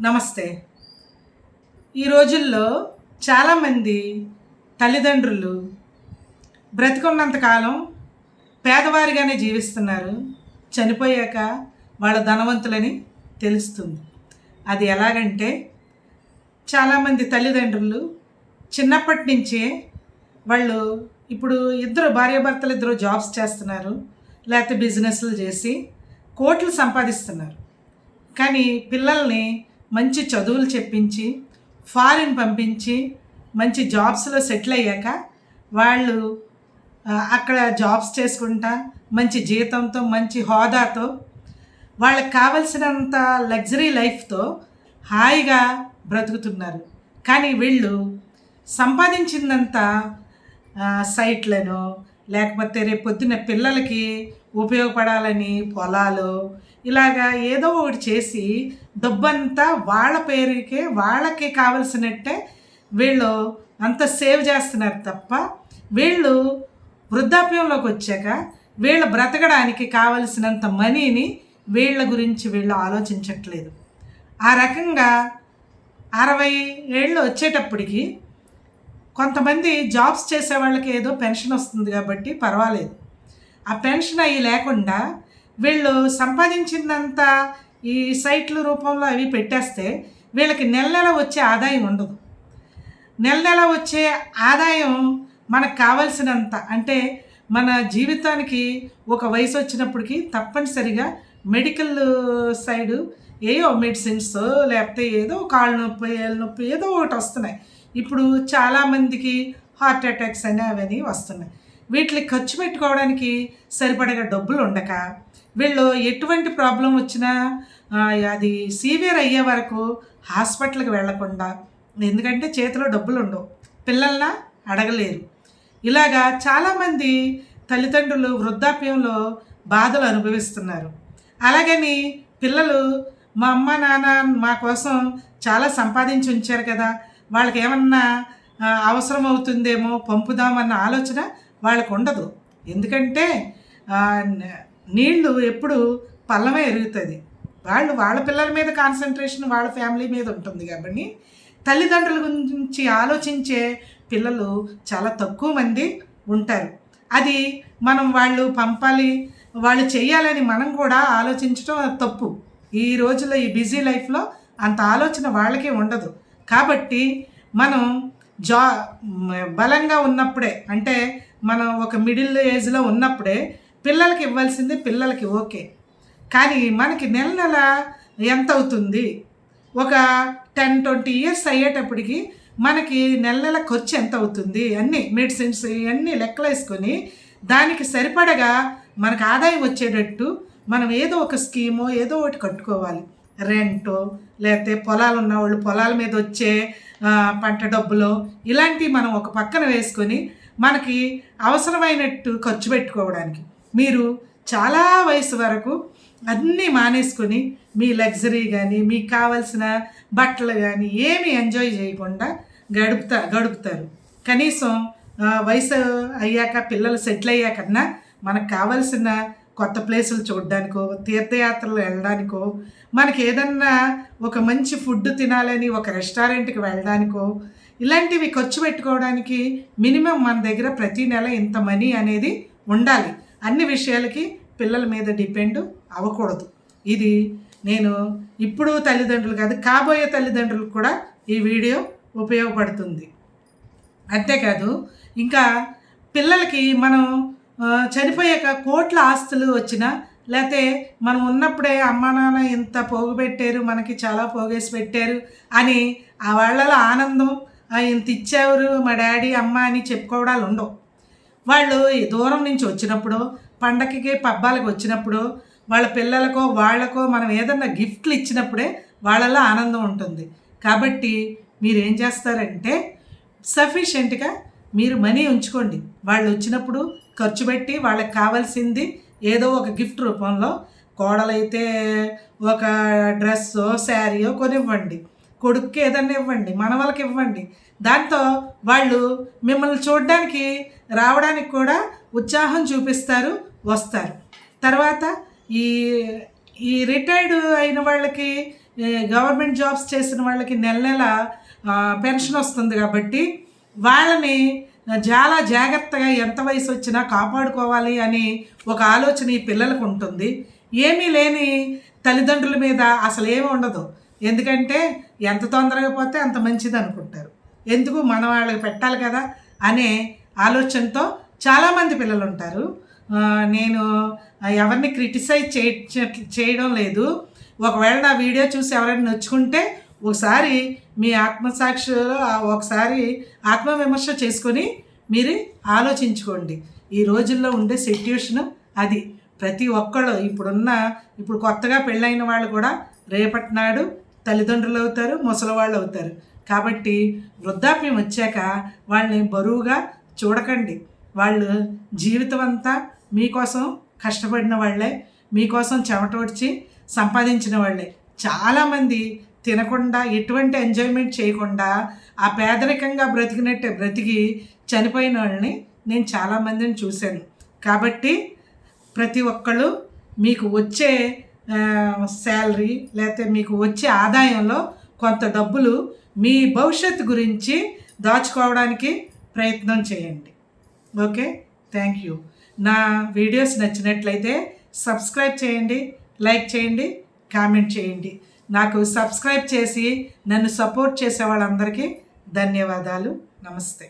నమస్తే. ఈ రోజుల్లో చాలామంది తల్లిదండ్రులు బ్రతికున్నంతకాలం పేదవారిగానే జీవిస్తున్నారు. చనిపోయాక వాళ్ళ ధనవంతులని తెలుస్తుంది. అది ఎలాగంటే చాలామంది తల్లిదండ్రులు చిన్నప్పటి నుంచే వాళ్ళు ఇప్పుడు ఇద్దరు భార్యాభర్తలు ఇద్దరు జాబ్స్ చేస్తున్నారు. లేకపోతే బిజినెస్లు చేసి కోట్లు సంపాదిస్తున్నారు. కానీ పిల్లల్ని మంచి చదువులు చెప్పించి ఫారిన్ పంపించి మంచి జాబ్స్లో సెటిల్ అయ్యాక వాళ్ళు అక్కడ జాబ్స్ చేసుకుంటా మంచి జీతంతో మంచి హోదాతో వాళ్ళకి కావలసినంత లగ్జరీ లైఫ్తో హాయిగా బ్రతుకుతున్నారు. కానీ వీళ్ళు సంపాదించిందంత సైట్లను లేకపోతే రేపు పొద్దున్న పిల్లలకి ఉపయోగపడాలని పొలాలు ఇలాగా ఏదో ఒకటి చేసి డబ్బంతా వాళ్ళ పేరుకే వాళ్ళకి కావలసినట్టే వీళ్ళు అంత సేవ్ చేస్తున్నారు తప్ప వీళ్ళు వృద్ధాప్యంలోకి వచ్చాక వీళ్ళు బ్రతకడానికి కావలసినంత మనీని వీళ్ళ గురించి వీళ్ళు ఆలోచించట్లేదు. ఆ రకంగా అరవై ఏళ్ళు వచ్చేటప్పటికి కొంతమంది జాబ్స్ చేసే వాళ్ళకి ఏదో పెన్షన్ వస్తుంది కాబట్టి పర్వాలేదు. ఆ పెన్షన్ అవి లేకుండా వీళ్ళు సంపాదించిందంతా ఈ సైట్ల రూపంలో అవి పెట్టేస్తే వీళ్ళకి నెల నెల వచ్చే ఆదాయం ఉండదు. నెల నెల వచ్చే ఆదాయం మనకు కావలసినంత. అంటే మన జీవితానికి ఒక వయసు వచ్చినప్పటికి తప్పనిసరిగా మెడికల్ సైడు ఏయో మెడిసిన్స్ లేకపోతే ఏదో కాళ్ళు నొప్పి ఏళ్ళ నొప్పి ఏదో ఒకటి వస్తున్నాయి. ఇప్పుడు చాలామందికి హార్ట్ అటాక్స్ అని అవన్నీ వస్తున్నాయి. వీటికి ఖర్చు పెట్టుకోవడానికి సరిపడగా డబ్బులు ఉండక వీళ్ళు ఎటువంటి ప్రాబ్లం వచ్చినా అది సీవియర్ అయ్యే వరకు హాస్పిటల్కి వెళ్ళకుండా ఎందుకంటే చేతిలో డబ్బులు ఉండవు. పిల్లల్ని అడగలేరు. ఇలాగా చాలామంది తల్లిదండ్రులు వృద్ధాప్యంలో బాధలు అనుభవిస్తున్నారు. అలాగని పిల్లలు మా అమ్మ నాన్న మా కోసం చాలా సంపాదించి ఉంచారు కదా వాళ్ళకి ఏమన్నా అవసరం అవుతుందేమో పంపుదామన్న ఆలోచన వాళ్ళకు ఉండదు ఎందుకంటే నీళ్ళు ఎప్పుడు పల్లమే ఎరుగుతుంది. వాళ్ళు వాళ్ళ పిల్లల మీద కాన్సన్ట్రేషన్ వాళ్ళ ఫ్యామిలీ మీద ఉంటుంది కాబట్టి తల్లిదండ్రుల గురించి ఆలోచించే పిల్లలు చాలా తక్కువ మంది ఉంటారు. అది మనం వాళ్ళు పంపాలి వాళ్ళు చేయాలని మనం కూడా ఆలోచించడం తప్పు. ఈ రోజుల్లో ఈ బిజీ లైఫ్లో అంత ఆలోచన వాళ్ళకే ఉండదు. కాబట్టి మనం జా బలంగా ఉన్నప్పుడే అంటే మనం ఒక మిడిల్ ఏజ్లో ఉన్నప్పుడే పిల్లలకి ఇవ్వాల్సింది పిల్లలకి ఓకే. కానీ మనకి నెల నెల ఎంత అవుతుంది? ఒక టెన్ ట్వంటీ ఇయర్స్ అయ్యేటప్పటికి మనకి నెల నెల ఖర్చు ఎంత అవుతుంది? అన్ని మెడిసిన్స్ ఇవన్నీ లెక్కలు వేసుకొని దానికి సరిపడగా మనకు ఆదాయం వచ్చేటట్టు మనం ఏదో ఒక స్కీమో ఏదో ఒకటి కట్టుకోవాలి. రెంటో లేకపోతే పొలాలు ఉన్న వాళ్ళు పొలాల మీద వచ్చే పంట డబ్బులు ఇలాంటివి మనం ఒక పక్కన వేసుకొని మనకి అవసరమైనట్టు ఖర్చు పెట్టుకోవడానికి. మీరు చాలా వయసు వరకు అన్నీ మానేసుకొని మీ లగ్జరీ కానీ మీకు కావలసిన బట్టలు కానీ ఏమి ఎంజాయ్ చేయకుండా గడుపుతా గడుపుతారు. కనీసం వయసు అయ్యాక పిల్లలు సెటిల్ అయ్యాకన్నా మనకు కావలసిన కొత్త ప్లేసులు చూడడానికో తీర్థయాత్రలు వెళ్ళడానికో మనకి ఏదన్నా ఒక మంచి ఫుడ్ తినాలని ఒక రెస్టారెంట్కి వెళ్ళడానికో ఇలాంటివి ఖర్చు పెట్టుకోవడానికి మినిమం మన దగ్గర ప్రతి నెల ఇంత మనీ అనేది ఉండాలి. అన్ని విషయాలకి పిల్లల మీద డిపెండ్ అవ్వకూడదు. ఇది నేను ఇప్పుడు తల్లిదండ్రులు కాదు కాబోయే తల్లిదండ్రులకు కూడా ఈ వీడియో ఉపయోగపడుతుంది. అంతేకాదు ఇంకా పిల్లలకి మనం చనిపోయాక కోట్ల ఆస్తులు వచ్చినా లేకపోతే మనం ఉన్నప్పుడే అమ్మ నాన్న ఇంత పోగు పెట్టారు మనకి చాలా పోగేసి పెట్టారు అని ఆ వాళ్ళలో ఆనందం ఇంత ఇచ్చేవారు మా డాడీ అమ్మ అని చెప్పుకోవడాలు ఉండవు వాళ్ళు దూరం నుంచి వచ్చినప్పుడు పండగకి పబ్బాలకు వచ్చినప్పుడు వాళ్ళ పిల్లలకో వాళ్ళకో మనం ఏదన్నా గిఫ్ట్లు ఇచ్చినప్పుడే వాళ్ళలో ఆనందం ఉంటుంది. కాబట్టి మీరు ఏం చేస్తారంటే సఫిషియెంట్గా మీరు మనీ ఉంచుకోండి. వాళ్ళు వచ్చినప్పుడు ఖర్చు పెట్టి వాళ్ళకి కావాల్సింది ఏదో ఒక గిఫ్ట్ రూపంలో కోడలైతే ఒక డ్రెస్సో శారీయో కొనివ్వండి. కొడుక్కి ఏదన్నా ఇవ్వండి మనవలకి ఇవ్వండి. దాంతో వాళ్ళు మిమ్మల్ని చూడడానికి రావడానికి కూడా ఉత్సాహం చూపిస్తారు వస్తారు. తర్వాత ఈ ఈ రిటైర్డ్ అయిన వాళ్ళకి గవర్నమెంట్ జాబ్స్ చేసిన వాళ్ళకి నెల నెల పెన్షన్ వస్తుంది కాబట్టి వాళ్ళని చాలా జాగ్రత్తగా ఎంత వయసు వచ్చినా కాపాడుకోవాలి అని ఒక ఆలోచన ఈ పిల్లలకు ఉంటుంది. ఏమీ లేని తల్లిదండ్రుల మీద అసలు ఏమి ఉండదు. ఎందుకంటే ఎంత తొందరగా పోతే అంత మంచిది అనుకుంటారు. ఎందుకు మన వాళ్ళకి పెట్టాలి కదా అనే ఆలోచనతో చాలామంది పిల్లలు ఉంటారు. నేను ఎవరిని క్రిటిసైజ్ చేయ చేయడం లేదు. ఒకవేళ నా వీడియో చూసి ఎవరైనా నచ్చుకుంటే ఒకసారి మీ ఆత్మసాక్షిలో ఒకసారి ఆత్మవిమర్శ చేసుకొని మీరు ఆలోచించుకోండి. ఈ రోజుల్లో ఉండే సిట్యుయేషన్ అది. ప్రతి ఒక్కళ్ళు ఇప్పుడున్న ఇప్పుడు కొత్తగా పెళ్ళైన వాళ్ళు కూడా రేపటి నాడు తల్లిదండ్రులు అవుతారు ముసలి వాళ్ళు అవుతారు. కాబట్టి వృద్ధాప్యం వచ్చాక వాళ్ళని బరువుగా చూడకండి. వాళ్ళు జీవితం అంతా మీకోసం కష్టపడిన వాళ్ళే మీకోసం చెమటోడ్చి సంపాదించిన వాళ్ళే. చాలామంది తినకుండా ఎటువంటి ఎంజాయ్మెంట్ చేయకుండా ఆ పేదరికంగా బ్రతికినట్టే బ్రతికి చనిపోయిన వాళ్ళని నేను చాలామందిని చూశాను. కాబట్టి ప్రతి ఒక్కళ్ళు మీకు వచ్చే శాలరీ లేకపోతే మీకు వచ్చే ఆదాయంలో కొంత డబ్బులు మీ భవిష్యత్తు గురించి దాచుకోవడానికి ప్రయత్నం చేయండి. ఓకే? థ్యాంక్ యూ నా వీడియోస్ నచ్చినట్లయితే సబ్స్క్రైబ్ చేయండి లైక్ చేయండి కామెంట్ చేయండి. నాకు సబ్స్క్రైబ్ చేసి నన్ను సపోర్ట్ చేసే వాళ్ళందరికీ ధన్యవాదాలు. నమస్తే.